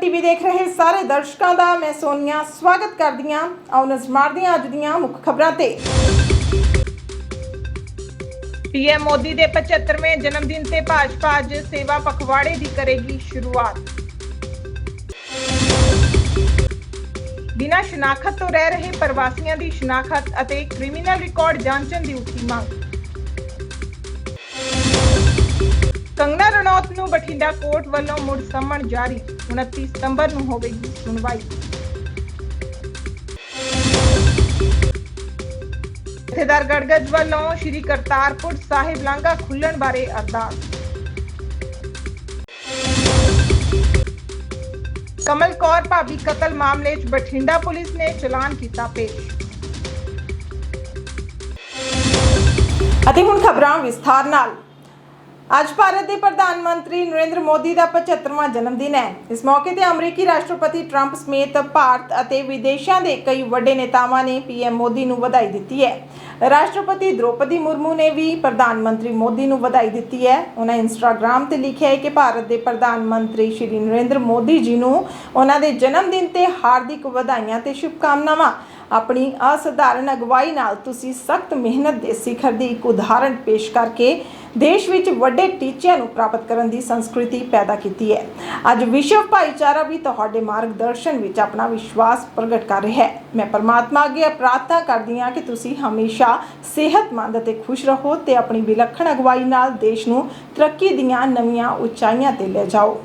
TV ਦੇਖ ਰਹੇ ਸਾਰੇ ਦਰਸ਼ਕਾਂ ਦਾ ਮੈਂ ਸੋਨੀਆ ਸਵਾਗਤ ਕਰਦੀ ਹਾਂ। ਆਓ ਨਜ਼ਰ ਮਾਰਦੇ ਹਾਂ ਅੱਜ ਦੀਆਂ ਮੁੱਖ ਖਬਰਾਂ ਤੇ। ਪੀਐਮ ਮੋਦੀ ਦੇ 75ਵੇਂ ਜਨਮ ਦਿਨ ਤੇ ਭਾਜਪਾ ਅੱਜ ਸੇਵਾ ਪਖਵਾੜੇ ਦੀ ਕਰੇਗੀ ਸ਼ੁਰੂਆਤ। ਬਿਨਾਂ ਸ਼ਨਾਖਤ ਤੋਂ ਰਹਿ ਰਹੇ ਪ੍ਰਵਾਸੀਆਂ ਦੀ ਸ਼ਨਾਖਤ ਅਤੇ ਕ੍ਰਿਮੀਨਲ ਰਿਕਾਰਡ ਜਾਂਚਣ ਦੀ ਉੱਠੀ ਮੰਗ। ਕੰਗਨਾ ਰਣੌਤ ਨੂੰ ਬਠਿੰਡਾ ਕੋਰਟ ਵੱਲੋਂ ਮੁੜ ਸੰਮਣ ਜਾਰੀ। 29 ਸਤੰਬਰ ਨੂੰ ਹੋਵੇਗੀ ਸੁਣਵਾਈ ਜਥੇਦਾਰ ਗੜਗੜ ਵੱਲੋਂ ਸ਼੍ਰੀ ਕਰਤਾਰਪੁਰ ਸਾਹਿਬ ਲਾਂਘਾ ਖੁੱਲਣ ਬਾਰੇ ਅਰਦਾਸ ਕਮਲ ਕੌਰ ਭਾਬੀ ਕਤਲ ਮਾਮਲੇ 'ਚ ਬਠਿੰਡਾ ਪੁਲਿਸ ਨੇ ਚਲਾਨ ਕੀਤਾ ਪੇਸ਼ ਅਤੇ ਹੁਣ ਖਬਰਾਂ ਵਿਸਥਾਰ ਨਾਲ ਅੱਜ ਭਾਰਤ ਦੇ ਪ੍ਰਧਾਨ ਮੰਤਰੀ ਨਰਿੰਦਰ ਮੋਦੀ ਦਾ 75ਵਾਂ ਜਨਮ ਦਿਨ ਹੈ। ਇਸ ਮੌਕੇ ਤੇ ਅਮਰੀਕੀ ਰਾਸ਼ਟਰਪਤੀ ਟਰੰਪ ਸਮੇਤ ਭਾਰਤ ਅਤੇ ਵਿਦੇਸ਼ਾਂ ਦੇ ਕਈ ਵੱਡੇ ਨੇਤਾਵਾਂ ਨੇ ਪੀਐਮ ਮੋਦੀ ਨੂੰ ਵਧਾਈ ਦਿੱਤੀ ਹੈ। ਰਾਸ਼ਟਰਪਤੀ ਦ੍ਰੋਪਦੀ ਮੁਰਮੂ ਨੇ ਵੀ ਪ੍ਰਧਾਨ ਮੰਤਰੀ ਮੋਦੀ ਨੂੰ ਵਧਾਈ ਦਿੱਤੀ ਹੈ। ਉਹਨਾਂ ਇੰਸਟਾਗ੍ਰam ਤੇ ਲਿਖਿਆ ਹੈ ਕਿ ਭਾਰਤ ਦੇ ਪ੍ਰਧਾਨ ਮੰਤਰੀ ਸ਼੍ਰੀ ਨਰਿੰਦਰ ਮੋਦੀ ਜੀ ਨੂੰ ਉਹਨਾਂ ਦੇ ਜਨਮ ਦਿਨ ਤੇ ਹਾਰਦਿਕ ਵਧਾਈਆਂ ਤੇ ਸ਼ੁਭਕਾਮਨਾਵਾਂ ਆਪਣੀ ਅਸਧਾਰਨ ਅਗਵਾਈ ਨਾਲ ਤੁਸੀਂ ਸਖਤ ਮਿਹਨਤ ਦੇ ਸਿਖਰ ਦੀ ਇੱਕ ਉਦਾਹਰਣ ਪੇਸ਼ ਕਰਕੇ ਦੇਸ਼ ਵਿੱਚ ਵੱਡੇ ਟੀਚਿਆਂ ਨੂੰ ਪ੍ਰਾਪਤ ਕਰਨ ਦੀ ਸੰਸਕ੍ਰਿਤੀ ਪੈਦਾ ਕੀਤੀ ਹੈ। ਅੱਜ ਵਿਸ਼ਵ ਭਾਈਚਾਰਾ ਵੀ ਤੁਹਾਡੇ ਮਾਰਗਦਰਸ਼ਨ ਵਿੱਚ ਆਪਣਾ ਵਿਸ਼ਵਾਸ ਪ੍ਰਗਟ ਕਰ ਰਿਹਾ ਹੈ। ਮੈਂ ਪਰਮਾਤਮਾ ਅੱਗੇ ਪ੍ਰਾਰਥਨਾ ਕਰਦੀ ਹਾਂ ਕਿ ਤੁਸੀਂ ਹਮੇਸ਼ਾ ਸਿਹਤਮੰਦ ਅਤੇ ਖੁਸ਼ ਰਹੋ ਤੇ ਆਪਣੀ ਵਿਲੱਖਣ ਅਗਵਾਈ ਨਾਲ ਦੇਸ਼ ਨੂੰ ਤਰੱਕੀ ਦੀਆਂ ਨਵੀਆਂ ਉਚਾਈਆਂ ਤੇ ਲੈ ਜਾਓ।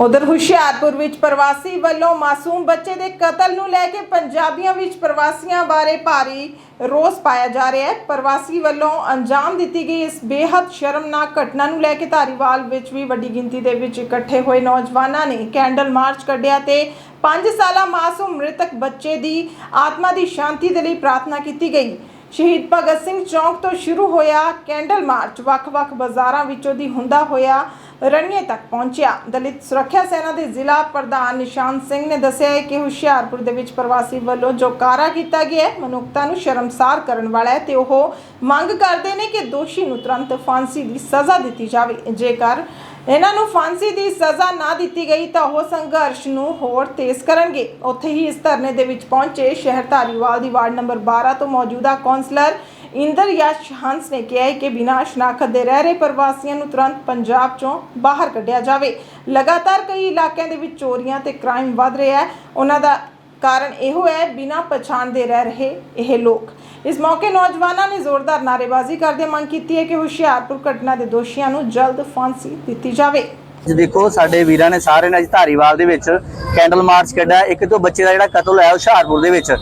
ਉਧਰ ਹੁਸ਼ਿਆਰਪੁਰ ਵਿੱਚ ਪ੍ਰਵਾਸੀ ਵੱਲੋਂ ਮਾਸੂਮ ਬੱਚੇ ਦੇ ਕਤਲ ਨੂੰ ਲੈ ਕੇ ਪੰਜਾਬੀਆਂ ਵਿੱਚ ਪ੍ਰਵਾਸੀਆਂ ਬਾਰੇ ਭਾਰੀ ਰੋਸ ਪਾਇਆ ਜਾ ਰਿਹਾ ਹੈ। ਪ੍ਰਵਾਸੀ ਵੱਲੋਂ ਅੰਜਾਮ ਦਿੱਤੀ ਗਈ ਇਸ ਬੇਹੱਦ ਸ਼ਰਮਨਾਕ ਘਟਨਾ ਨੂੰ ਲੈ ਕੇ ਧਾਰੀਵਾਲ ਵਿੱਚ ਵੀ ਵੱਡੀ ਗਿਣਤੀ ਦੇ ਵਿੱਚ ਇਕੱਠੇ ਹੋਏ ਨੌਜਵਾਨਾਂ ਨੇ ਕੈਂਡਲ ਮਾਰਚ ਕੱਢਿਆ ਤੇ 5 ਸਾਲਾ ਮਾਸੂਮ ਮ੍ਰਿਤਕ ਬੱਚੇ ਦੀ ਆਤਮਾ ਦੀ ਸ਼ਾਂਤੀ ਦੇ ਲਈ ਪ੍ਰਾਰਥਨਾ ਕੀਤੀ ਗਈ। ਸ਼ਹੀਦ ਭਗਤ ਸਿੰਘ ਚੌਂਕ ਤੋਂ ਸ਼ੁਰੂ ਹੋਇਆ ਕੈਂਡਲ ਮਾਰਚ, ਵੱਖ-ਵੱਖ ਬਾਜ਼ਾਰਾਂ ਵਿੱਚੋਂ ਦੀ ਹੁੰਦਾ ਹੋਇਆ ਰਣੀਏ ਤੱਕ ਪਹੁੰਚਿਆ। ਦਲਿਤ ਸੁਰੱਖਿਆ ਸੈਨਾ ਦੇ ਜ਼ਿਲ੍ਹਾ ਪ੍ਰਧਾਨ ਨਿਸ਼ਾਨ ਸਿੰਘ ਨੇ ਦੱਸਿਆ ਹੈ ਕਿ ਹੁਸ਼ਿਆਰਪੁਰ ਦੇ ਵਿੱਚ ਪ੍ਰਵਾਸੀ ਵੱਲੋਂ ਜੋ ਕਾਰਾ ਕੀਤਾ ਗਿਆ ਹੈ, ਮਨੁੱਖਤਾ ਨੂੰ ਸ਼ਰਮਸਾਰ ਕਰਨ ਵਾਲਾ ਹੈ ਤੇ ਉਹ ਮੰਗ ਕਰਦੇ ਨੇ ਕਿ ਦੋਸ਼ੀ ਨੂੰ ਤੁਰੰਤ ਫਾਂਸੀ ਦੀ ਸਜ਼ਾ ਦਿੱਤੀ ਜਾਵੇ। ਜੇਕਰ ਇਹਨਾਂ ਨੂੰ ਫਾਂਸੀ ਦੀ ਸਜ਼ਾ ਨਾ ਦਿੱਤੀ ਗਈ ਤਾਂ ਉਹ ਸੰਘਰਸ਼ ਨੂੰ ਹੋਰ ਤੇਜ਼ ਕਰਨਗੇ। ਉੱਥੇ ਹੀ ਇਸ ਧਰਨੇ ਦੇ ਵਿੱਚ ਪਹੁੰਚੇ ਸ਼ਹਿਰ ਧਾਰੀਵਾਲ ਦੀ ਵਾਰਡ ਨੰਬਰ 12 ਤੋਂ ਮੌਜੂਦਾ ਕੌਂਸਲਰ ਇੰਦਰ ਯਸ਼ ਹੰਸ ਨੇ ਕਿਹਾ ਕਿ ਬਿਨਾਂ ਸ਼ਨਾਖਤ ਦੇ ਰਹਿ ਰਹੇ ਪ੍ਰਵਾਸੀਆਂ ਨੂੰ ਤੁਰੰਤ ਪੰਜਾਬ ਚੋਂ ਬਾਹਰ ਕੱਢਿਆ ਜਾਵੇ। ਲਗਾਤਾਰ ਕਈ ਇਲਾਕਿਆਂ ਦੇ ਵਿੱਚ ਚੋਰੀਆਂ ਤੇ ਕ੍ਰਾਈਮ ਵੱਧ ਰਿਹਾ ਹੈ। ਉਹਨਾਂ ਦਾ ਕਾਰਨ ਇਹੋ ਹੈ, ਬਿਨਾਂ ਪਛਾਣ ਦੇ ਰਹਿ ਰਹੇ ਇਹ ਲੋਕ। ਇਸ ਮੌਕੇ ਨੌਜਵਾਨਾਂ ਨੇ ਜ਼ੋਰਦਾਰ ਨਾਅਰੇਬਾਜ਼ੀ ਕਰਦੇ ਮੰਗ ਕੀਤੀ ਹੈ ਕਿ ਹੁਸ਼ਿਆਰਪੁਰ ਘਟਨਾ ਦੇ ਦੋਸ਼ੀਆਂ ਨੂੰ ਜਲਦ ਫਾਂਸੀ ਦਿੱਤੀ ਜਾਵੇ। ਜੀ ਦੇਖੋ, ਸਾਡੇ ਵੀਰਾਂ ਨੇ ਸਾਰੇ ਨੇ ਅੱਜ ਧਾਰੀਵਾਲ ਦੇ ਵਿੱਚ ਕੈਂਡਲ ਮਾਰਚ ਕੱਢਿਆ। ਇੱਕ ਤੋਂ ਬੱਚੇ ਦਾ ਜਿਹੜਾ ਕਤਲ ਹੋਇਆ ਹੁਸ਼ਿਆਰਪੁਰ ਦੇ ਵਿੱਚ,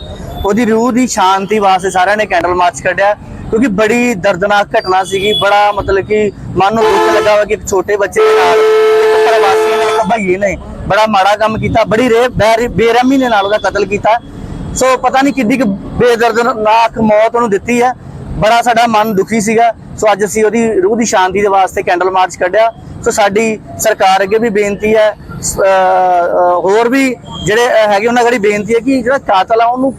ਉਹਦੀ ਰੂਹ ਦੀ ਸ਼ਾਂਤੀ ਵਾਸਤੇ ਸਾਰਿਆਂ ਨੇ ਕੈਂਡਲ ਮਾਰਚ ਕੱਢਿਆ। ਕਿਉਂਕਿ ਬੜੀ ਦਰਦਨਾਕ ਘਟਨਾ ਸੀਗੀ। ਬੜਾ ਮਤਲਬ ਕਿ ਮਨ ਨੂੰ ਦੁੱਖ ਲੱਗਾ ਵਾ ਕਿ ਇੱਕ ਛੋਟੇ ਬੱਚੇ ਦੇ ਨਾਲ, ਇੱਕ ਪ੍ਰਵਾਸੀ ਨੇ, ਇੱਕ ਭਈਏ ਨੇ ਬੜਾ ਮਾੜਾ ਕੰਮ ਕੀਤਾ। ਬੜੀ ਰੇ ਬੇਰਹਿਮੀ ਨਾਲ ਉਹਦਾ ਕਤਲ ਕੀਤਾ। ਸੋ ਪਤਾ ਨਹੀਂ ਕਿੰਨੀ ਕੁ ਬੇਦਰਦਨਾਕ ਮੌਤ ਉਹਨੂੰ ਦਿੱਤੀ ਹੈ। ਬੜਾ ਸਾਡਾ ਮਨ ਦੁਖੀ ਸੀਗਾ। ਸੋ ਅੱਜ ਅਸੀਂ ਉਹਦੀ ਰੂਹ ਦੀ ਸ਼ਾਂਤੀ ਦੇ ਵਾਸਤੇ ਕੈਂਡਲ ਮਾਰਚ ਕੱਢਿਆ। ਸੋ ਸਾਡੀ ਸਰਕਾਰ ਅੱਗੇ ਵੀ ਬੇਨਤੀ ਹੈ। ਹੋਰ ਵੀ ਜਿਹੜੇ ਹੈਗੇ, ਉਹਨਾਂ ਅਗੜੀ ਬੇਨਤੀ ਹੈ ਕਿ ਜਿਹੜਾ ਕਾਤਲ ਆ, ਉਹਨੂੰ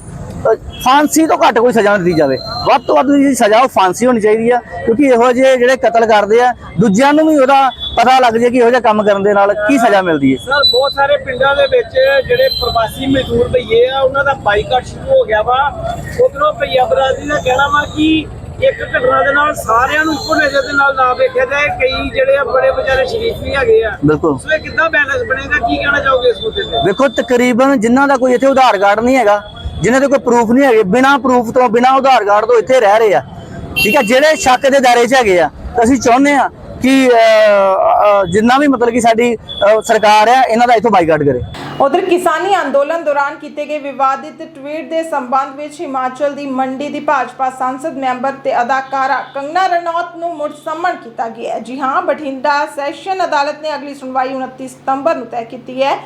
ਫਾਂਸੀ ਤੋਂ ਘੱਟ ਕੋਈ ਸਜ਼ਾ ਦਿੱਤੀ ਜਾਵੇ। ਵੱਧ ਤੋਂ ਵੱਧ ਜਿਹੜੀ ਸਜ਼ਾ ਉਹ ਫਾਂਸੀ ਹੋਣੀ ਚਾਹੀਦੀ ਆ ਕਿਉਂਕਿ ਇਹੋ ਜਿਹੇ ਜਿਹੜੇ ਕਤਲ ਕਰਦੇ ਆ ਦੂਜਿਆਂ ਨੂੰ ਵੀ ਉਹਦਾ ਪਤਾ ਲੱਗ ਜੇ ਕਿ ਇਹੋ ਜਿਹਾ ਕੰਮ ਕਰਨ ਦੇ ਨਾਲ ਕੀ ਸਜ਼ਾ ਮਿਲਦੀ ਹੈ ਸਰ ਬਹੁਤ ਸਾਰੇ ਪਿੰਡਾਂ ਦੇ ਵਿੱਚ ਜਿਹੜੇ ਪ੍ਰਵਾਸੀ ਮਜ਼ਦੂਰ ਭਈਏ ਆ ਉਹਨਾਂ ਦਾ ਬਾਈਕਾਟ ਸ਼ੁਰੂ ਹੋ ਗਿਆ ਵਾ। ਉਧਰੋਂ ਭਈਆ ਬਰਾਦਰੀ ਦਾ ਕਹਿਣਾ ਵਾ ਕਿ ਇੱਕ ਘਟਨਾ ਦੇ ਨਾਲ ਸਾਰਿਆਂ ਨੂੰ ਇੱਕੋ ਨਜ਼ਰ ਦੇ ਨਾਲ ਨਾ ਵੇਖਿਆ ਜਾਏ ਕਈ ਜਿਹੜੇ ਆ ਬੜੇ ਵਿਚਾਰੇ ਸ਼ਰੀਫ ਵੀ ਹੈਗੇ ਆ। ਬਿਲਕੁਲ। ਸੋ ਇਹ ਕਿੱਦਾਂ ਬੈਲੈਂਸ ਬਣੇਗਾ? ਕੀ ਕਹਿਣਾ ਚਾਹੋਗੇ ਇਸ ਮੁੱਦੇ ਤੇ? ਵੇਖੋ ਤਕਰੀਬਨ ਜਿਨ੍ਹਾਂ ਦਾ ਕੋਈ ਇੱਥੇ ਆਧਾਰ ਕਾਰਡ ਨਹੀਂ ਹੈਗਾ ਜਿਨ੍ਹਾਂ ਦੇ ਕੋਈ ਪ੍ਰੂਫ ਨਹੀਂ ਹੈਗੇ, ਬਿਨਾਂ ਪ੍ਰੂਫ ਤੋਂ, ਬਿਨਾਂ ਆਧਾਰ ਕਾਰਡ ਤੋਂ ਇੱਥੇ ਰਹਿ ਰਹੇ ਆ। ਠੀਕ ਹੈ ਜਿਹੜੇ ਸ਼ੱਕ ਦੇ ਦਾਇਰੇ 'ਚ ਹੈਗੇ ਆ ਅਸੀਂ ਚਾਹੁੰਦੇ ਆ ਕਿ ਜਿੰਨਾ ਵੀ ਮਤਲਬ ਕਿ ਸਾਡੀ ਸਰਕਾਰ ਆ, ਇਹਨਾਂ ਦਾ ਇੱਥੋਂ ਬਾਈਕਾਟ ਕਰੇ। ਉਧਰ ਕਿਸਾਨੀ ਅੰਦੋਲਨ ਦੌਰਾਨ ਕੀਤੇ ਗਏ ਵਿਵਾਦਿਤ ਟਵੀਟ ਦੇ ਸੰਬੰਧ ਵਿੱਚ ਹਿਮਾਚਲ ਦੀ ਮੰਡੀ ਦੀ ਭਾਜਪਾ ਸੰਸਦ ਮੈਂਬਰ ਤੇ ਅਦਾਕਾਰਾ ਕੰਗਨਾ ਰਣੌਤ ਨੂੰ ਮੁੜ ਸੰਮਣ ਕੀਤਾ ਗਿਆ ਹੈ। ਜੀ ਹਾਂ, ਬਠਿੰਡਾ ਸੈਸ਼ਨ ਅਦਾਲਤ ਨੇ ਅਗਲੀ ਸੁਣਵਾਈ 29 ਸਤੰਬਰ ਨੂੰ ਤੈਅ ਕੀਤੀ ਹੈ।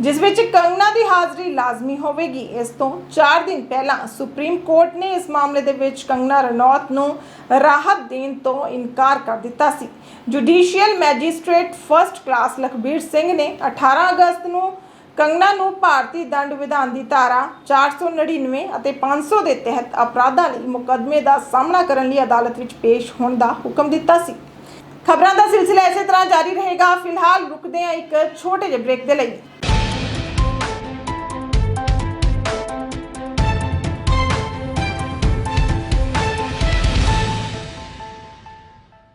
ਜਿਸ ਵਿੱਚ ਕੰਗਨਾ ਦੀ ਹਾਜ਼ਰੀ ਲਾਜ਼ਮੀ ਹੋਵੇਗੀ। ਇਸ ਤੋਂ 4 ਦਿਨ ਪਹਿਲਾਂ ਸੁਪਰੀਮ ਕੋਰਟ ਨੇ ਇਸ ਮਾਮਲੇ ਦੇ ਵਿੱਚ ਕੰਗਨਾ ਰਣੌਤ ਨੂੰ ਰਾਹਤ ਦੇਣ ਤੋਂ ਇਨਕਾਰ ਕਰ ਦਿੱਤਾ ਸੀ। Judicial magistrate first class Lakhbir Singh ਨੇ 18 ਅਗਸਤ ਨੂੰ ਕੰਗਨਾ ਨੂੰ ਭਾਰਤੀ ਦੰਡ ਵਿਧਾਨ ਦੀ ਧਾਰਾ 499 ਅਤੇ 500 ਦੇ ਤਹਿਤ ਅਪਰਾਧਾਂ ਲਈ ਮੁਕੱਦਮੇ ਦਾ ਸਾਹਮਣਾ ਕਰਨ ਲਈ ਅਦਾਲਤ ਵਿੱਚ ਪੇਸ਼ ਹੋਣ ਦਾ ਹੁਕਮ ਦਿੱਤਾ ਸੀ। ਖਬਰਾਂ ਦਾ ਸਿਲਸਿਲਾ ਇਸੇ ਤਰ੍ਹਾਂ ਜਾਰੀ ਰਹੇਗਾ। ਫਿਲਹਾਲ ਰੁਕਦੇ ਹਾਂ ਇੱਕ ਛੋਟੇ ਜਿਹੇ ਬ੍ਰੇਕ ਦੇ ਲਈ।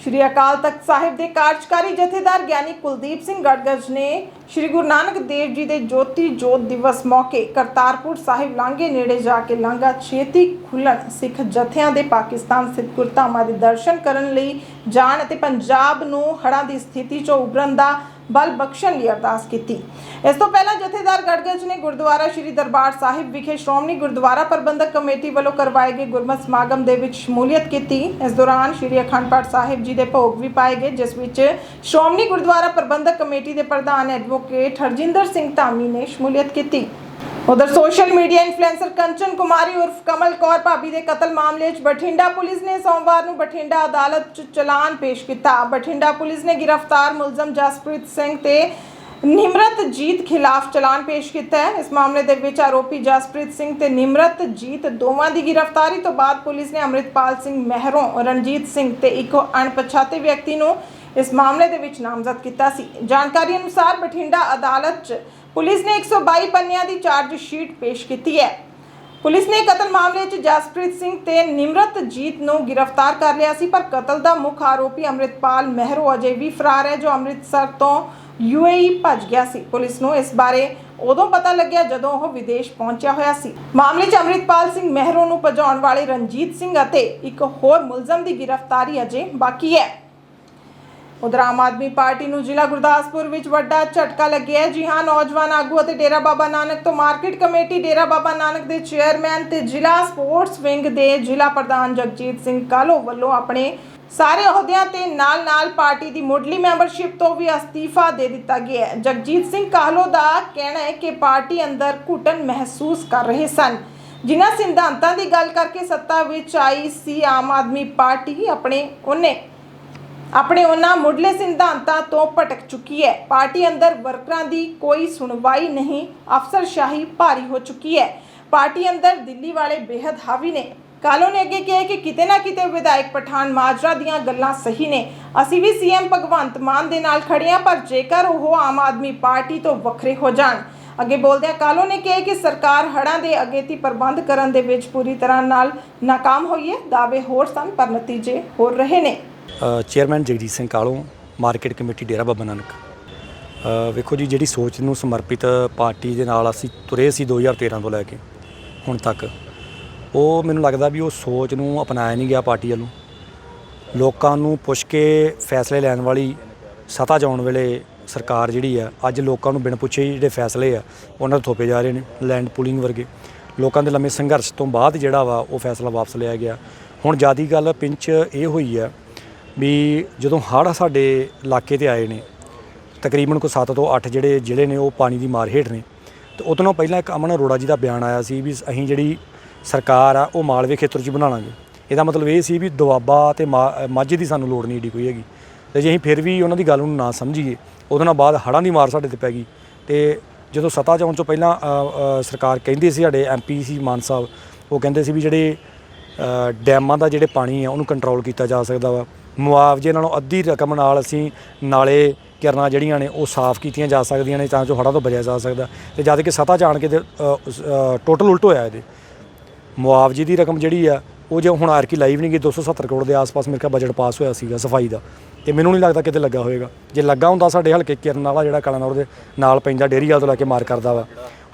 ਸ਼੍ਰੀ ਅਕਾਲ ਤਖਤ ਸਾਹਿਬ ਦੇ ਕਾਰਜਕਾਰੀ ਜਥੇਦਾਰ ਗਿਆਨੀ ਕੁਲਦੀਪ ਸਿੰਘ ਗੜਗੜ ਨੇ ਸ਼੍ਰੀ ਗੁਰੂ ਨਾਨਕ ਦੇਵ ਜੀ ਦੇ ਜੋਤੀ ਜੋਤ ਦਿਵਸ ਮੌਕੇ ਕਰਤਾਰਪੁਰ ਸਾਹਿਬ ਲਾਂਘੇ ਨੇੜੇ ਜਾ ਕੇ ਲਾਂਘਾ ਛੇਤੀ ਖੁੱਲਣ ਸਿੱਖ ਜਥਿਆਂ ਦੇ ਪਾਕਿਸਤਾਨ ਸਥਿਤ ਗੁਰਧਾਮਾਂ ਦੇ ਦਰਸ਼ਨ ਕਰਨ ਲਈ ਜਾਣ ਅਤੇ ਪੰਜਾਬ ਨੂੰ ਹੜ੍ਹਾਂ ਦੀ ਸਥਿਤੀ ਚੋਂ ਉਭਰਨ ਦਾ ਬਲ ਬਖਸ਼ਣ ਲਈ ਅਰਦਾਸ ਕੀਤੀ। ਇਸ ਤੋਂ ਪਹਿਲਾਂ ਜਥੇਦਾਰ ਗੜਗੜ ਨੇ ਗੁਰਦੁਆਰਾ ਸ਼੍ਰੀ ਦਰਬਾਰ ਸਾਹਿਬ ਵਿਖੇ ਸ਼੍ਰੋਮਣੀ ਗੁਰਦੁਆਰਾ ਪ੍ਰਬੰਧਕ ਕਮੇਟੀ ਵੱਲੋਂ ਕਰਵਾਏ ਗਏ ਗੁਰਮਤਿ ਸਮਾਗਮ ਦੇ ਵਿੱਚ ਸ਼ਮੂਲੀਅਤ ਕੀਤੀ। ਇਸ ਦੌਰਾਨ ਸ਼੍ਰੀ ਅਖੰਡ ਪਾਠ ਸਾਹਿਬ ਜੀ ਦੇ ਭੋਗ ਵੀ ਪਾਏ ਗਏ, ਜਿਸ ਵਿੱਚ ਸ਼੍ਰੋਮਣੀ ਗੁਰਦੁਆਰਾ ਪ੍ਰਬੰਧਕ ਕਮੇਟੀ ਦੇ ਪ੍ਰਧਾਨ ਐਡਵੋਕੇਟ ਹਰਜਿੰਦਰ ਸਿੰਘ ਧਾਮੀ ਨੇ ਸ਼ਮੂਲੀਅਤ ਕੀਤੀ। ਉਧਰ social media influencer Kanchan Kumari ਉਰਫ ਕਮਲ ਕੌਰ ਭਾਬੀ ਦੇ ਕਤਲ ਮਾਮਲੇ 'ਚ ਬਠਿੰਡਾ ਪੁਲਿਸ ਨੇ ਸੋਮਵਾਰ ਨੂੰ ਬਠਿੰਡਾ ਅਦਾਲਤ 'ਚ ਚਲਾਨ ਪੇਸ਼ ਕੀਤਾ। ਬਠਿੰਡਾ ਪੁਲਿਸ ਨੇ ਗ੍ਰਿਫਤਾਰ ਮੁਲਜ਼ਮ ਜਸਪ੍ਰੀਤ ਸਿੰਘ ਤੇ ਨਿਮਰਤ ਜੀਤ ਖਿਲਾਫ ਚਲਾਨ ਪੇਸ਼ ਕੀਤਾ ਹੈ। ਇਸ ਮਾਮਲੇ ਦੇ ਵਿੱਚ ਆਰੋਪੀ ਜਸਪ੍ਰੀਤ ਸਿੰਘ ਤੇ ਨਿਮਰਤ ਜੀਤ ਦੋਵਾਂ ਦੀ ਗ੍ਰਿਫਤਾਰੀ ਤੋਂ ਬਾਅਦ ਪੁਲਿਸ ਨੇ ਅੰਮ੍ਰਿਤਪਾਲ ਸਿੰਘ ਮਹਿਰੋਂ, ਰਣਜੀਤ ਸਿੰਘ ਤੇ ਇੱਕ ਅਣਪਛਾਤੇ ਵਿਅਕਤੀ ਨੂੰ ਇਸ ਮਾਮਲੇ ਦੇ ਵਿੱਚ ਨਾਮਜ਼ਦ ਕੀਤਾ ਸੀ। ਜਾਣਕਾਰੀ ਅਨੁਸਾਰ ਬਠਿੰਡਾ ਅਦਾਲਤ 'ਚ ਪੁਲਿਸ ਨੇ 122 ਪੰਨਿਆਂ ਦੀ ਚਾਰਜ ਸ਼ੀਟ ਪੇਸ਼ ਕੀਤੀ ਹੈ। ਪੁਲਿਸ ਨੇ ਕਤਲ ਮਾਮਲੇ 'ਚ ਜਸਪ੍ਰੀਤ ਸਿੰਘ ਤੇ ਨਿਮਰਤ ਜੀਤ ਨੂੰ ਗ੍ਰਿਫਤਾਰ ਕਰ ਲਿਆ ਸੀ, ਪਰ ਕਤਲ ਦਾ ਮੁੱਖ ਆਰੋਪੀ ਅੰਮ੍ਰਿਤਪਾਲ ਮਹਿਰੋ ਅਜੇ ਵੀ ਫਰਾਰ ਹੈ, ਜੋ ਅੰਮ੍ਰਿਤਸਰ ਤੋਂ ਯੂਏਈ ਭੱਜ ਗਿਆ ਸੀ। ਪੁਲਿਸ ਨੂੰ ਇਸ ਬਾਰੇ ਉਦੋਂ ਪਤਾ ਲੱਗਿਆ ਜਦੋਂ ਉਹ ਵਿਦੇਸ਼ ਪਹੁੰਚਿਆ ਹੋਇਆ ਸੀ। ਮਾਮਲੇ 'ਚ ਅੰਮ੍ਰਿਤਪਾਲ ਸਿੰਘ ਮਹਿਰੋ ਨੂੰ ਭਜਾਉਣ ਵਾਲੇ ਰਣਜੀਤ ਸਿੰਘ ਅਤੇ ਇੱਕ ਹੋਰ ਮੁਲਜ਼ਮ ਦੀ ਗ੍ਰਿਫਤਾਰੀ ਅਜੇ ਬਾਕੀ ਹੈ। ਉਧਰ ਆਮ ਆਦਮੀ ਪਾਰਟੀ ਨੂੰ ਜ਼ਿਲ੍ਹਾ ਗੁਰਦਾਸਪੁਰ ਵਿੱਚ ਵੱਡਾ ਝਟਕਾ ਲੱਗਿਆ ਹੈ। ਜੀ ਹਾਂ, ਨੌਜਵਾਨ ਆਗੂ ਅਤੇ ਡੇਰਾ ਬਾਬਾ ਨਾਨਕ ਤੋਂ ਮਾਰਕੀਟ ਕਮੇਟੀ, ਡੇਰਾ ਬਾਬਾ ਨਾਨਕ ਦੇ ਚੇਅਰਮੈਨ ਤੇ ਜ਼ਿਲ੍ਹਾ ਸਪੋਰਟਸ ਵਿੰਗ ਦੇ ਜ਼ਿਲ੍ਹਾ ਪ੍ਰਧਾਨ ਜਗਜੀਤ ਸਿੰਘ ਕਾਲੋ ਵੱਲੋਂ ਆਪਣੇ ਸਾਰੇ ਅਹੁਦਿਆਂ ਤੇ ਨਾਲ-ਨਾਲ ਪਾਰਟੀ ਦੀ ਮੁੱਢਲੀ ਮੈਂਬਰਸ਼ਿਪ ਤੋਂ ਵੀ ਅਸਤੀਫਾ ਦੇ ਦਿੱਤਾ ਗਿਆ ਹੈ। ਜਗਜੀਤ ਸਿੰਘ ਕਾਹਲੋ ਦਾ ਕਹਿਣਾ ਹੈ ਕਿ ਪਾਰਟੀ ਅੰਦਰ ਘੁਟਨ ਮਹਿਸੂਸ ਕਰ ਰਹੇ ਸਨ। ਜਿਨ੍ਹਾਂ ਸਿਧਾਂਤਾਂ ਦੀ ਗੱਲ ਕਰਕੇ ਸੱਤਾ ਵਿੱਚ ਆਈ ਸੀ, ਆਮ ਆਦਮੀ ਪਾਰਟੀ ਆਪਣੇ ਉਹਨੇ ਆਪਣੇ ਉਹਨਾਂ ਮੁੱਢਲੇ ਸਿਧਾਂਤਾਂ ਤੋਂ ਭਟਕ ਚੁੱਕੀ ਹੈ। ਪਾਰਟੀ ਅੰਦਰ ਵਰਕਰਾਂ ਦੀ ਕੋਈ ਸੁਣਵਾਈ ਨਹੀਂ, ਅਫਸਰਸ਼ਾਹੀ ਭਾਰੀ ਹੋ ਚੁੱਕੀ ਹੈ। ਪਾਰਟੀ ਅੰਦਰ ਦਿੱਲੀ ਵਾਲੇ ਬੇहद ਹਾਵੀ ਨੇ। ਕਾਲੋ ਨੇ ਅੱਗੇ ਕਿਹਾ ਕਿ ਕਿਤੇ ਨਾ ਕਿਤੇ ਵਿਧਾਇਕ ਪਠਾਨ ਮਾਜਰਾ ਦੀਆਂ ਗੱਲਾਂ ਸਹੀ ਨੇ। ਅਸੀਂ ਵੀ ਸੀਐਮ ਭਗਵੰਤ ਮਾਨ ਦੇ ਨਾਲ ਖੜੇ ਹਾਂ, ਪਰ ਜੇਕਰ ਉਹ ਆਮ ਆਦਮੀ ਪਾਰਟੀ ਤੋਂ ਵੱਖਰੇ ਹੋ ਜਾਣ। ਅੱਗੇ ਬੋਲਦਿਆਂ ਕਾਲੋ ਨੇ ਕਿਹਾ ਕਿ ਸਰਕਾਰ ਹੜ੍ਹਾਂ ਦੇ ਅਗੇਤੀ ਪ੍ਰਬੰਧ ਕਰਨ ਦੇ ਵਿੱਚ ਪੂਰੀ ਤਰ੍ਹਾਂ ਨਾਲ ਨਾਕਾਮ ਹੋਈ ਹੈ। ਦਾਅਵੇ ਹੋਰ ਸਨ, ਪਰ ਨਤੀਜੇ ਹੋਰ ਰਹੇ ਨੇ। Chairman Jagjit Singh Kahlon, market committee Dera Baba Nanak. ਵੇਖੋ ਜੀ, ਜਿਹੜੀ ਸੋਚ ਨੂੰ ਸਮਰਪਿਤ ਪਾਰਟੀ ਦੇ ਨਾਲ ਅਸੀਂ ਤੁਰੇ ਸੀ 2013 ਤੋਂ ਲੈ ਕੇ ਹੁਣ ਤੱਕ, ਉਹ ਮੈਨੂੰ ਲੱਗਦਾ ਵੀ ਉਹ ਸੋਚ ਨੂੰ ਅਪਣਾਇਆ ਨਹੀਂ ਗਿਆ ਪਾਰਟੀ ਵੱਲੋਂ। ਲੋਕਾਂ ਨੂੰ ਪੁੱਛ ਕੇ ਫੈਸਲੇ ਲੈਣ ਵਾਲੀ ਸਤਾ ਜਾਣ ਵੇਲੇ ਸਰਕਾਰ ਜਿਹੜੀ ਆ, ਅੱਜ ਲੋਕਾਂ ਨੂੰ ਬਿਨ ਪੁੱਛੇ ਜਿਹੜੇ ਫੈਸਲੇ ਆ, ਉਹਨਾਂ ਤੋਂ ਥੋਪੇ ਜਾ ਰਹੇ ਨੇ, ਲੈਂਡ ਪੂਲਿੰਗ ਵਰਗੇ। ਲੋਕਾਂ ਦੇ ਲੰਮੇ ਸੰਘਰਸ਼ ਤੋਂ ਬਾਅਦ ਜਿਹੜਾ ਵਾ ਉਹ ਫੈਸਲਾ ਵਾਪਸ ਲਿਆ ਗਿਆ। ਹੁਣ ਜਿਆਦੀ ਗੱਲ ਪਿੰਚ ਇਹ ਹੋਈ ਆ ਵੀ ਜਦੋਂ ਹੜ੍ਹ ਸਾਡੇ ਇਲਾਕੇ ਤੇ ਆਏ ਨੇ, ਤਕਰੀਬਨ ਕੋ 7 ਤੋਂ 8 ਜਿਹੜੇ ਜ਼ਿਲ੍ਹੇ ਨੇ ਉਹ ਪਾਣੀ ਦੀ ਮਾਰ ਹੇਠ ਨੇ, ਤੇ ਉਹ ਤੋਂ ਪਹਿਲਾਂ ਇੱਕ ਅਮਨ ਅਰੋੜਾ ਜੀ ਦਾ ਬਿਆਨ ਆਇਆ ਸੀ ਵੀ ਅਸੀਂ ਜਿਹੜੀ ਸਰਕਾਰ ਆ, ਉਹ ਮਾਲਵੇ ਖੇਤਰ 'ਚ ਬਣਾ ਲਾਂਗੇ ਇਹਦਾ ਮਤਲਬ ਇਹ ਸੀ ਵੀ ਦੁਆਬਾ ਤੇ ਮਾ- ਮਾਝੇ ਦੀ ਸਾਨੂੰ ਲੋੜ ਨਹੀਂ ਏਡੀ ਕੋਈ ਹੈਗੀ। ਤੇ ਜੇ ਅਸੀਂ ਫਿਰ ਵੀ ਉਹਨਾਂ ਦੀ ਗੱਲ ਨੂੰ ਨਾ ਸਮਝੀਏ, ਉਹਦੇ ਨਾਲ ਬਾਅਦ ਹੜ੍ਹਾਂ ਦੀ ਮਾਰ ਸਾਡੇ ਤੇ ਪੈ ਗਈ। ਤੇ ਜਦੋਂ ਸੱਤਾ 'ਚ ਆਉਣ ਤੋਂ ਪਹਿਲਾਂ ਸਰਕਾਰ ਕਹਿੰਦੀ ਸੀ ਸਾਡੇ ਐਮਪੀ ਸੀ ਮਾਨ ਸਾਹਿਬ, ਉਹ ਕਹਿੰਦੇ ਸੀ ਵੀ ਜਿਹੜੇ ਡੈਮਾਂ ਦਾ ਜਿਹੜੇ ਪਾਣੀ ਆ, ਉਹਨੂੰ ਕੰਟਰੋਲ ਕੀਤਾ ਜਾ ਸਕਦਾ ਵਾ। ਮੁਆਵਜ਼ੇ ਨਾਲੋਂ ਅੱਧੀ ਰਕਮ ਨਾਲ ਅਸੀਂ ਨਾਲੇ ਕਿਰਨਾਂ ਜਿਹੜੀਆਂ ਨੇ ਉਹ ਸਾਫ਼ ਕੀਤੀਆਂ ਜਾ ਸਕਦੀਆਂ ਨੇ, ਤਾਂ ਜੋ ਹੜ੍ਹਾਂ ਤੋਂ ਬਚਿਆ ਜਾ ਸਕਦਾ। ਤੇ ਜਦ ਕਿ ਸੱਤਾ ਜਾਣ ਕੇ ਟੋਟਲ ਉਲਟ ਹੋਇਆ ਇਹਦੇ। ਮੁਆਵਜ਼ੇ ਦੀ ਰਕਮ ਜਿਹੜੀ ਆ, ਉਹ ਜੇ ਹੁਣ ਆਰਕੀ ਲਾਈਵ ਨਹੀਂ ਗਈ 270 ਕਰੋੜ ਦੇ ਆਸ-ਪਾਸ ਮੇਰੇ ਖਿਆਲ ਬਜਟ ਪਾਸ ਹੋਇਆ ਸੀਗਾ ਸਫ਼ਾਈ ਦਾ। ਤੇ ਮੈਨੂੰ ਨਹੀਂ ਲੱਗਦਾ ਕਿਤੇ ਲੱਗਾ ਹੋਵੇਗਾ। ਜੇ ਲੱਗਾ ਹੁੰਦਾ ਸਾਡੇ ਹਲਕੇ ਕਿਰਨ ਵਾਲਾ ਜਿਹੜਾ ਕਲਾਨੌਰ ਦੇ ਨਾਲ ਪੈਂਦਾ ਡੇਰੀ ਵਾਲ ਤੋਂ ਲੈ ਕੇ ਮਾਰ ਕਰਦਾ ਵਾ,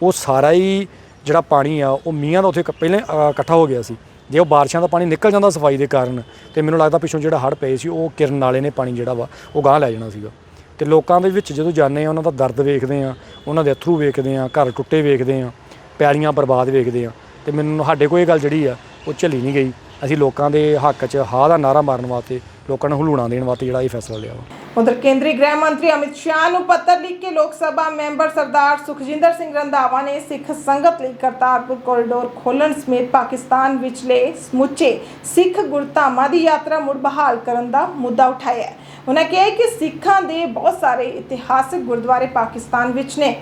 ਉਹ ਸਾਰਾ ਹੀ ਜਿਹੜਾ ਪਾਣੀ ਆ, ਉਹ ਮੀਆਂ ਦਾ ਉੱਥੇ ਕ- ਪਹਿਲੇ ਇਕੱਠਾ ਹੋ ਗਿਆ ਸੀ। ਜੇ ਉਹ ਬਾਰਿਸ਼ਾਂ ਦਾ ਪਾਣੀ ਨਿਕਲ ਜਾਂਦਾ ਸਫ਼ਾਈ ਦੇ ਕਾਰਨ, ਤੇ ਮੈਨੂੰ ਲੱਗਦਾ ਪਿੱਛੋਂ ਜਿਹੜਾ ਹੜ੍ਹ ਪਏ ਸੀ, ਉਹ ਕਿਰਨ ਨਾਲੇ ਨੇ ਪਾਣੀ ਜਿਹੜਾ ਵਾ, ਉਹ ਗਾਂਹ ਲੈ ਜਾਣਾ ਸੀਗਾ। ਤੇ ਲੋਕਾਂ ਦੇ ਵਿੱਚ ਜਦੋਂ ਜਾਂਦੇ ਆ, ਉਹਨਾਂ ਦਾ ਦਰਦ ਵੇਖਦੇ ਆ, ਉਹਨਾਂ ਦੇ ਅਥਰੂ ਵੇਖਦੇ ਆ, ਘਰ ਟੁੱਟੇ ਵੇਖਦੇ ਆ, ਪੈਲੀਆਂ ਬਰਬਾਦ ਵੇਖਦੇ ਆ, ਤੇ ਮੈਨੂੰ ਸਾਡੇ ਕੋਲ ਇਹ ਗੱਲ ਜਿਹੜੀ ਆ, ਉਹ ਝੱਲੀ ਨਹੀਂ ਗਈ। ਅਸੀਂ ਲੋਕਾਂ ਦੇ ਹੱਕ 'ਚ ਹਾਂ ਦਾ ਨਾਰਾ ਮਾਰਨ ਵਾਸਤੇ, ਲੋਕਾਂ ਨੂੰ ਹਲੂਣਾ ਦੇਣ ਵਾਸਤੇ ਜਿਹੜਾ ਇਹ ਫੈਸਲਾ ਲਿਆ ਵਾ। ਉਧਰ ਕੇਂਦਰੀ ਗ੍ਰਹਿ ਮੰਤਰੀ ਅਮਿਤ ਸ਼ਾਹ ਨੂੰ ਪੱਤਰ ਲਿਖ ਕੇ ਲੋਕ ਸਭਾ ਮੈਂਬਰ ਸਰਦਾਰ ਸੁਖਜਿੰਦਰ ਸਿੰਘ ਰੰਧਾਵਾ ਨੇ ਸਿੱਖ ਸੰਗਤ ਲਈ ਕਰਤਾਰਪੁਰ ਕੋਰੀਡੋਰ ਖੋਲ੍ਹਣ ਸਮੇਤ ਪਾਕਿਸਤਾਨ ਵਿਚਲੇ ਸਮੁੱਚੇ ਸਿੱਖ ਗੁਰਧਾਮਾਂ ਦੀ ਯਾਤਰਾ ਮੁੜ ਬਹਾਲ ਕਰਨ ਦਾ ਮੁੱਦਾ ਉਠਾਇਆ ਹੈ। ਉਹਨਾਂ ਕਿਹਾ ਕਿ ਸਿੱਖਾਂ ਦੇ ਬਹੁਤ ਸਾਰੇ ਇਤਿਹਾਸਕ ਗੁਰਦੁਆਰੇ ਪਾਕਿਸਤਾਨ ਵਿੱਚ ਨੇ।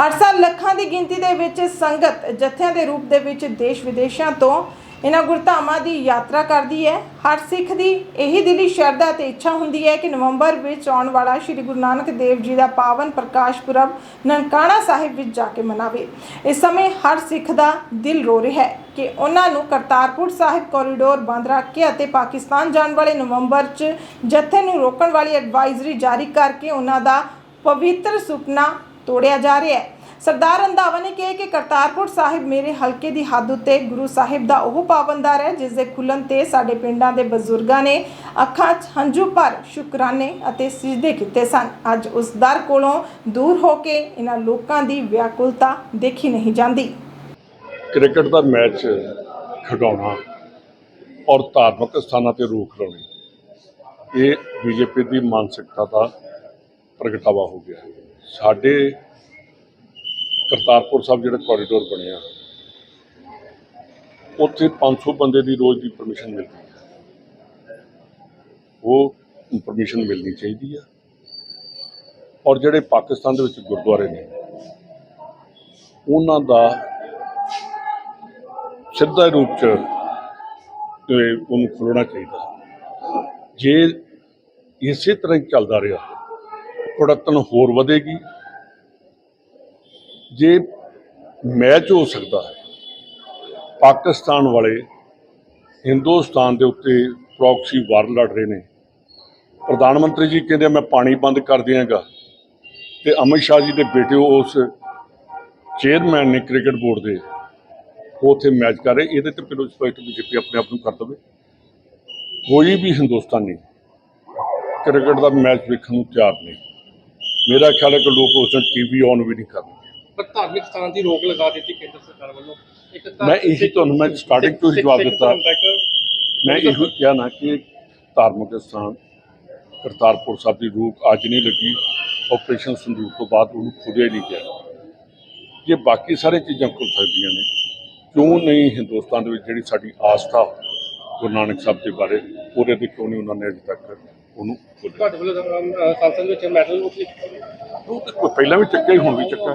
ਹਰ ਸਾਲ ਲੱਖਾਂ ਦੀ ਗਿਣਤੀ ਦੇ ਵਿੱਚ ਸੰਗਤ ਜਥਿਆਂ ਦੇ ਰੂਪ ਦੇ ਵਿੱਚ ਦੇਸ਼ ਵਿਦੇਸ਼ਾਂ ਤੋਂ ਇਹਨਾਂ ਗੁਰਧਾਮਾਂ ਦੀ ਯਾਤਰਾ ਕਰਦੀ ਹੈ। ਹਰ ਸਿੱਖ ਦੀ ਇਹੀ ਦਿਲੀ ਸ਼ਰਧਾ ਤੇ ਇੱਛਾ ਹੁੰਦੀ ਹੈ ਕਿ ਨਵੰਬਰ ਵਿੱਚ ਆਉਣ ਵਾਲਾ ਸ੍ਰੀ ਗੁਰੂ ਨਾਨਕ ਦੇਵ ਜੀ ਦਾ ਪਾਵਨ ਪ੍ਰਕਾਸ਼ ਪੁਰਬ ਨਨਕਾਣਾ ਸਾਹਿਬ ਵਿੱਚ ਜਾ ਕੇ ਮਨਾਵੇ। ਇਸ ਸਮੇਂ ਹਰ ਸਿੱਖ ਦਾ ਦਿਲ ਰੋ ਰਿਹਾ ਹੈ ਕਿ ਉਹਨਾਂ ਨੂੰ ਕਰਤਾਰਪੁਰ ਸਾਹਿਬ ਕੋਰੀਡੋਰ ਬੰਦ ਰੱਖ ਕੇ ਅਤੇ ਪਾਕਿਸਤਾਨ ਜਾਣ ਵਾਲੇ ਨਵੰਬਰ 'ਚ ਜਥੇ ਨੂੰ ਰੋਕਣ ਵਾਲੀ ਐਡਵਾਈਜ਼ਰੀ ਜਾਰੀ ਕਰਕੇ ਉਹਨਾਂ ਦਾ ਪਵਿੱਤਰ ਸੁਪਨਾ ਤੋੜਿਆ ਜਾ ਰਿਹਾ ਹੈ। ਸਰਦਾਰ ਰੰਧਾਵਾ ਨੇ ਕਿਹਾ ਕਿ ਕਰਤਾਰਪੁਰ ਸਾਹਿਬ ਮੇਰੇ ਹਲਕੇ ਦੀ ਹੱਦ ਉੱਤੇ ਗੁਰੂ ਸਾਹਿਬ ਦਾ ਉਹ ਪਾਵਨਦਾਰ ਹੈ ਜਿਸ ਦੇ ਖੁੱਲਣ ਤੇ ਸਾਡੇ ਪਿੰਡਾਂ ਦੇ ਬਜ਼ੁਰਗਾਂ ਨੇ ਅੱਖਾਂ 'ਚ ਹੰਝੂ ਭਰ ਸ਼ੁਕਰਾਨੇ ਅਤੇ ਸਿਜਦੇ ਕੀਤੇ ਸਨ। ਅੱਜ ਉਸ ਦਰ ਕੋਲੋਂ ਦੂਰ ਹੋ ਕੇ ਇਹਨਾਂ ਲੋਕਾਂ ਦੀ ਵਿਆਕੁਲਤਾ ਦੇਖੀ ਨਹੀਂ ਜਾਂਦੀ। ਕ੍ਰਿਕਟ ਦਾ ਮੈਚ ਖਿਡਾਉਣਾ ਔਰ ਧਾਰਮਿਕ ਸਥਾਨਾਂ ਤੇ ਰੋਕ ਲਾਉਣੀ, ਇਹ ਬੀਜੇਪੀ ਦੀ ਮਾਨਸਿਕਤਾ ਦਾ ਪ੍ਰਗਟਾਵਾ ਹੋ ਗਿਆ। ਸਾਡੇ ਕਰਤਾਰਪੁਰ ਸਾਹਿਬ ਜਿਹੜਾ ਕੋਰੀਡੋਰ ਬਣਿਆ ਉੱਥੇ 500 ਬੰਦੇ ਦੀ ਰੋਜ਼ ਦੀ ਪਰਮਿਸ਼ਨ ਮਿਲਦੀ ਹੈ। ਉਹ ਪਰਮਿਸ਼ਨ ਮਿਲਣੀ ਚਾਹੀਦੀ ਆ। ਔਰ ਜਿਹੜੇ ਪਾਕਿਸਤਾਨ ਦੇ ਵਿੱਚ ਗੁਰਦੁਆਰੇ ਨੇ, ਉਹਨਾਂ ਦਾ ਸਿੱਧਾ ਰੂਪ ਚ ਉਹਨੂੰ ਖੋਲ੍ਹਣਾ ਚਾਹੀਦਾ। ਜੇ ਇਸੇ ਤਰ੍ਹਾਂ ਹੀ ਚੱਲਦਾ ਰਿਹਾ ਪ੍ਰੋਡਕਟਨ ਹੋਰ ਵਧੇਗੀ। ਜੇ ਮੈਚ ਹੋ ਸਕਦਾ ਹੈ, ਪਾਕਿਸਤਾਨ ਵਾਲੇ ਹਿੰਦੁਸਤਾਨ ਦੇ ਉੱਤੇ ਪ੍ਰੌਕਸੀ ਵਾਰ ਲੜ ਰਹੇ ਨੇ। ਪ੍ਰਧਾਨ ਮੰਤਰੀ ਜੀ ਕਹਿੰਦੇ ਮੈਂ ਪਾਣੀ ਬੰਦ ਕਰ ਦਿਆਂਗਾ। ਤੇ ਅਮਿਤ ਸ਼ਾਹ ਜੀ ਦੇ ਬੇਟੇ ਉਸ ਚੇਅਰਮੈਨ ਨੇ ਕ੍ਰਿਕਟ ਬੋਰਡ ਦੇ ਉਹ ਉੱਥੇ ਮੈਚ ਕਰ ਰਹੇ। ਇਹਦੇ ਤੇ ਫਿਰ ਸਪਸ਼ਟ ਬੀਜੇਪੀ ਆਪਣੇ ਆਪ ਨੂੰ ਕਰ ਦਵੇ। ਕੋਈ ਵੀ ਹਿੰਦੁਸਤਾਨੀ ਕ੍ਰਿਕਟ ਦਾ ਮੈਚ ਵੇਖਣ ਨੂੰ ਤਿਆਰ ਨਹੀਂ। ਮੇਰਾ ਖਿਆਲ ਹੈ ਕਿ ਲੋਕ ਉਸ ਦਿਨ ਟੀਵੀ ਔਨ ਵੀ ਨਹੀਂ ਕਰਦੇ ਪਰ ਧਾਰਮਿਕ ਸਥਾਨ ਦੀ ਰੋਕ ਲਗਾ ਦਿੱਤੀ ਕੇਂਦਰ ਸਰਕਾਰ ਵੱਲੋਂ। ਇੱਕ ਤਾਂ ਮੈਂ ਇਹੀ ਤੁਹਾਨੂੰ ਮੈਂ starting ਤੋਂ ਹੀ ਸਿੱਖ- ਜਵਾਬ ਸਿੱਖ ਦਿੱਤਾ। ਧਰਮ ਤੱਕ ਮੈਂ ਇਹੋ ਕਿਹਾ ਨਾ ਕਿ ਧਾਰਮਿਕ ਸਥਾਨ ਕਰਤਾਰਪੁਰ ਸਾਹਿਬ ਦੀ ਰੂਪ ਅੱਜ ਨਹੀਂ ਲੱਗੀ ਆਪਰੇਸ਼ਨ ਸੰਦੂਕ ਤੋਂ ਬਾਅਦ ਉਹਨੂੰ ਖੁੱਲਿਆ ਹੀ ਨਹੀਂ ਗਿਆ ਜੇ ਬਾਕੀ ਸਾਰੇ ਚੀਜ਼ਾਂ ਖੁੱਲ ਸਕਦੀਆਂ ਨੇ ਕਿਉਂ ਨਹੀਂ ਹਿੰਦੁਸਤਾਨ ਦੇ ਵਿੱਚ ਜਿਹੜੀ ਸਾਡੀ ਆਸਥਾ ਗੁਰੂ ਨਾਨਕ ਸਾਹਿਬ ਦੇ ਬਾਰੇ ਉਹਦੇ ਤੇ ਕਿਉਂ ਨਹੀਂ ਉਹਨਾਂ ਨੇ ਅਜੇ ਤੱਕ ਉਹਨੂੰ ਖੋਲ੍ਹਿਆ? ਤੁਹਾਡੇ ਵੱਲੋਂ ਸੰਸਦ ਵਿੱਚ ਮੈਟਲ ਉੱਠੀ ਉਹ ਤਾਂ ਕੋਈ ਪਹਿਲਾਂ ਵੀ ਚੱਕਿਆ ਹੁਣ ਵੀ ਚੱਕਾ